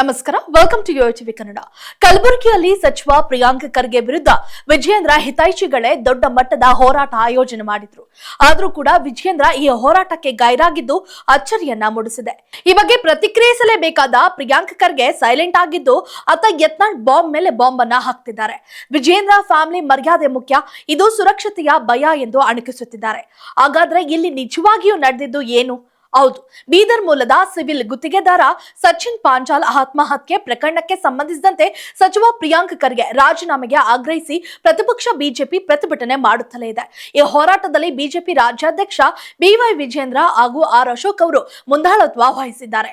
ನಮಸ್ಕಾರ. Welcome to Yuva TV Kannada ಕಲಬುರಗಿಯಲ್ಲಿ ಸಚಿವ ಪ್ರಿಯಾಂಕ್ ಖರ್ಗೆ ವಿರುದ್ಧ ವಿಜಯೇಂದ್ರ ಹಿತೈಷಿಗಳೇ ದೊಡ್ಡ ಮಟ್ಟದ ಹೋರಾಟ ಆಯೋಜನೆ ಮಾಡಿದ್ರು. ಆದ್ರೂ ಕೂಡ ವಿಜಯೇಂದ್ರ ಈ ಹೋರಾಟಕ್ಕೆ ಗೈರಾಗಿದ್ದು ಅಚ್ಚರಿಯನ್ನ ಮೂಡಿಸಿದೆ. ಈ ಬಗ್ಗೆ ಪ್ರತಿಕ್ರಿಯಿಸಲೇಬೇಕಾದ ಪ್ರಿಯಾಂಕ್ ಖರ್ಗೆ ಸೈಲೆಂಟ್ ಆಗಿದ್ದು, ಆತ ಯತ್ನಾಳ್ ಬಾಂಬ್ ಮೇಲೆ ಬಾಂಬ್ ಅನ್ನ ಹಾಕ್ತಿದ್ದಾರೆ. ವಿಜಯೇಂದ್ರ ಫ್ಯಾಮಿಲಿ ಮರ್ಯಾದೆ ಮುಖ್ಯ, ಇದು ಸುರಕ್ಷತೆಯ ಭಯ ಎಂದು ಅಣಕಿಸುತ್ತಿದ್ದಾರೆ. ಹಾಗಾದ್ರೆ ಇಲ್ಲಿ ನಿಜವಾಗಿಯೂ ನಡೆದಿದ್ದು ಏನು? ಹೌದು. ಬೀದರ್ ಮೂಲದ ಸಿವಿಲ್ ಗುತ್ತಿಗೆದಾರ ಸಚಿನ್ ಪಾಂಚಾಲ್ ಆತ್ಮಹತ್ಯೆ ಪ್ರಕರಣಕ್ಕೆ ಸಂಬಂಧಿಸಿದಂತೆ ಸಚಿವ ಪ್ರಿಯಾಂಕ್ ಖರ್ಗೆ ರಾಜೀನಾಮೆಗೆ ಆಗ್ರಹಿಸಿ ಪ್ರತಿಪಕ್ಷ ಬಿಜೆಪಿ ಪ್ರತಿಭಟನೆ ಮಾಡುತ್ತಲೇ ಇದೆ. ಈ ಹೋರಾಟದಲ್ಲಿ ಬಿಜೆಪಿ ರಾಜ್ಯಾಧ್ಯಕ್ಷ ಬಿವೈ ವಿಜೇಂದ್ರ ಹಾಗೂ ಆರ್ ಅಶೋಕ್ ಅವರು ಮುಂದಾಳತ್ವ ವಹಿಸಿದ್ದಾರೆ.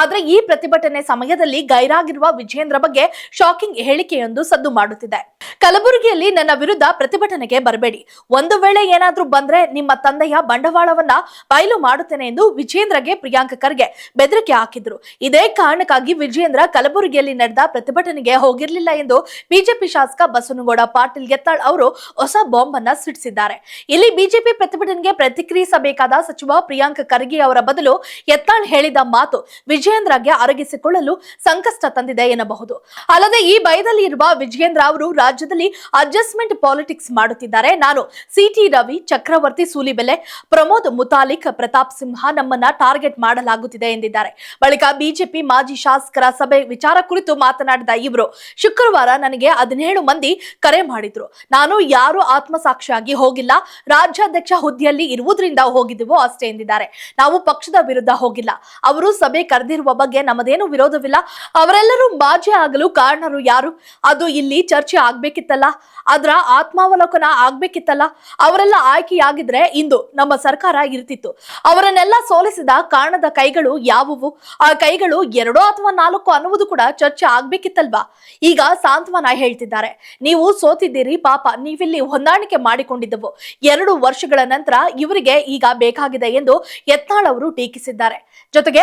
ಆದ್ರೆ ಈ ಪ್ರತಿಭಟನೆ ಸಮಯದಲ್ಲಿ ಗೈರಾಗಿರುವ ವಿಜೇಂದ್ರ ಬಗ್ಗೆ ಶಾಕಿಂಗ್ ಹೇಳಿಕೆಯೊಂದು ಸದ್ದು ಮಾಡುತ್ತಿದೆ. ಕಲಬುರಗಿಯಲ್ಲಿ ನನ್ನ ವಿರುದ್ಧ ಪ್ರತಿಭಟನೆಗೆ ಬರಬೇಡಿ. ಒಂದು ವೇಳೆ ಏನಾದ್ರೂ ಬಂದ್ರೆ ನಿಮ್ಮ ತಂದೆಯ ಬಂಡವಾಳವನ್ನ ಬಯಲು ಮಾಡುತ್ತೇನೆ ಎಂದು ವಿಜೇಂದ್ರಗೆ ಪ್ರಿಯಾಂಕ ಖರ್ಗೆ ಬೆದರಿಕೆ ಹಾಕಿದ್ರು. ಇದೇ ಕಾರಣಕ್ಕಾಗಿ ವಿಜೇಂದ್ರ ಕಲಬುರಗಿಯಲ್ಲಿ ನಡೆದ ಪ್ರತಿಭಟನೆಗೆ ಹೋಗಿರಲಿಲ್ಲ ಎಂದು ಬಿಜೆಪಿ ಶಾಸಕ ಬಸವನಗೌಡ ಪಾಟೀಲ್ ಗೆತ್ತಾಳ್ ಅವರು ಹೊಸ ಬಾಂಬ್ ಅನ್ನ ಸಿಡಿಸಿದ್ದಾರೆ. ಇಲ್ಲಿ ಬಿಜೆಪಿ ಪ್ರತಿಭಟನೆಗೆ ಪ್ರತಿಕ್ರಿಯಿಸಬೇಕಾದ ಸಚಿವ ಪ್ರಿಯಾಂಕ ಖರ್ಗೆ ಅವರ ಬದಲು ಯತ್ನಾಳ್ ಹೇಳಿದ ಮಾತು ವಿಜಯೇಂದ್ರಗೆ ಅರಗಿಸಿಕೊಳ್ಳಲು ಸಂಕಷ್ಟ ತಂದಿದೆ ಎನ್ನಬಹುದು. ಅಲ್ಲದೆ ಈ ಭಯದಲ್ಲಿ ಇರುವ ವಿಜಯೇಂದ್ರ ಅವರು ರಾಜ್ಯದಲ್ಲಿ ಅಡ್ಜಸ್ಟ್ಮೆಂಟ್ ಪಾಲಿಟಿಕ್ಸ್ ಮಾಡುತ್ತಿದ್ದಾರೆ. ನಾನು ಸಿಟಿ ರವಿ ಚಕ್ರವರ್ತಿ ಸೂಲಿಬೆಲೆ, ಪ್ರಮೋದ್ ಮುತಾಲಿಕ್, ಪ್ರತಾಪ್ ಸಿಂಹ ನಮ್ಮನ್ನ ಟಾರ್ಗೆಟ್ ಮಾಡಲಾಗುತ್ತಿದೆ ಎಂದಿದ್ದಾರೆ. ಬಳಿಕ ಬಿಜೆಪಿ ಮಾಜಿ ಶಾಸಕರ ಸಭೆ ವಿಚಾರ ಕುರಿತು ಮಾತನಾಡಿದ ಇವರು, ಶುಕ್ರವಾರ ನನಗೆ ಹದಿನೇಳು ಮಂದಿ ಕರೆ ಮಾಡಿದ್ರು. ನಾನು ಯಾರು ಆತ್ಮಸಾಕ್ಷಿಯಾಗಿ ಹೋಗಿಲ್ಲ. ರಾಜ್ಯಾಧ್ಯಕ್ಷ ಹುದ್ದೆಯಲ್ಲಿ ಇರುವುದರಿಂದ ಹೋಗಿದ್ದೆವು ಅಷ್ಟೇ ಎಂದಿದ್ದಾರೆ. ನಾವು ಪಕ್ಷದ ವಿರುದ್ಧ ಹೋಗಿಲ್ಲ. ಅವರು ಸಭೆ ಕರೆದಿರುವ ಬಗ್ಗೆ ನಮ್ಮದೇನು ವಿರೋಧವಿಲ್ಲ. ಅವರೆಲ್ಲರೂ ಬಾಜಿ ಆಗಲು ಕಾರಣರು ಯಾರು? ಅದು ಇಲ್ಲಿ ಚರ್ಚೆ ಆಗ್ಬೇಕಿತ್ತಲ್ಲ? ಅದರ ಆತ್ಮಾವಲೋಕನ ಆಗ್ಬೇಕಿತ್ತಲ್ಲ? ಅವರೆಲ್ಲ ಆಯ್ಕೆಯಾಗಿದ್ರೆ ಇಂದು ನಮ್ಮ ಸರ್ಕಾರ ಇರ್ತಿತ್ತು. ಅವರನ್ನೆಲ್ಲ ಸೋಲಿಸಿದ ಕಾರಣದ ಕೈಗಳು ಯಾವುವು? ಆ ಕೈಗಳು ಎರಡೋ ಅಥವಾ ನಾಲ್ಕು ಅನ್ನುವುದು ಕೂಡ ಚರ್ಚೆ ಆಗ್ಬೇಕಿತ್ತಲ್ವಾ? ಈಗ ಸಾಂತ್ವನ ಹೇಳ್ತಿದ್ದಾರೆ. ನೀವು ಸೋತಿದ್ದೀರಿ ಪಾಪ. ನೀವಿಲ್ಲಿ ಹೊಂದಾಣಿಕೆ ಮಾಡಿಕೊಂಡಿದ್ದವು. ಎರಡು ವರ್ಷಗಳ ನಂತರ ಇವರಿಗೆ ಈಗ ಬೇಕಾಗಿದೆ ಎಂದು ಯತ್ನಾಳ್ ಅವರು ಟೀಕಿಸಿದ್ದಾರೆ. ಜೊತೆಗೆ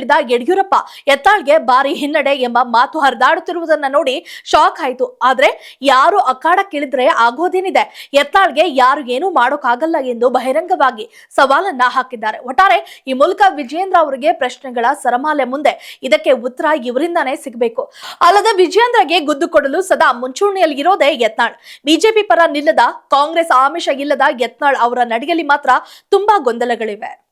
ಅಖಾಡಕ್ಕಿಳಿದ ಯಡಿಯೂರಪ್ಪ, ಎತ್ತಾಳ್ಗೆ ಭಾರಿ ಹಿನ್ನಡೆ ಎಂಬ ಮಾತು ಹರಿದಾಡುತ್ತಿರುವುದನ್ನ ನೋಡಿ ಶಾಕ್ ಆಯ್ತು. ಆದ್ರೆ ಯಾರು ಅಖಾಡಕ್ಕಿಳಿದ್ರೆ ಆಗೋದೇನಿದೆ? ಎತ್ತಾಳ್ಗೆ ಯಾರು ಏನೂ ಮಾಡೋಕ್ಕಾಗಲ್ಲ ಎಂದು ಬಹಿರಂಗವಾಗಿ ಸವಾಲನ್ನ ಹಾಕಿದ್ದಾರೆ. ಒಟ್ಟಾರೆ ಈ ಮೂಲಕ ವಿಜಯೇಂದ್ರ ಅವರಿಗೆ ಪ್ರಶ್ನೆಗಳ ಸರಮಾಲೆ ಮುಂದೆ. ಇದಕ್ಕೆ ಉತ್ತರ ಇವರಿಂದಾನೇ ಸಿಗಬೇಕು. ಅಲ್ಲದೆ ವಿಜಯೇಂದ್ರಗೆ ಗುದ್ದು ಕೊಡಲು ಸದಾ ಮುಂಚೂಣಿಯಲ್ಲಿ ಇರೋದೇ ಯತ್ನಾಳ್. ಬಿಜೆಪಿ ಪರ ನಿಲ್ಲದ ಕಾಂಗ್ರೆಸ್ ಆಮಿಷ ಇಲ್ಲದ ಯತ್ನಾಳ್ ಅವರ ನಡೆಯಲ್ಲಿ ಮಾತ್ರ ತುಂಬಾ ಗೊಂದಲಗಳಿವೆ.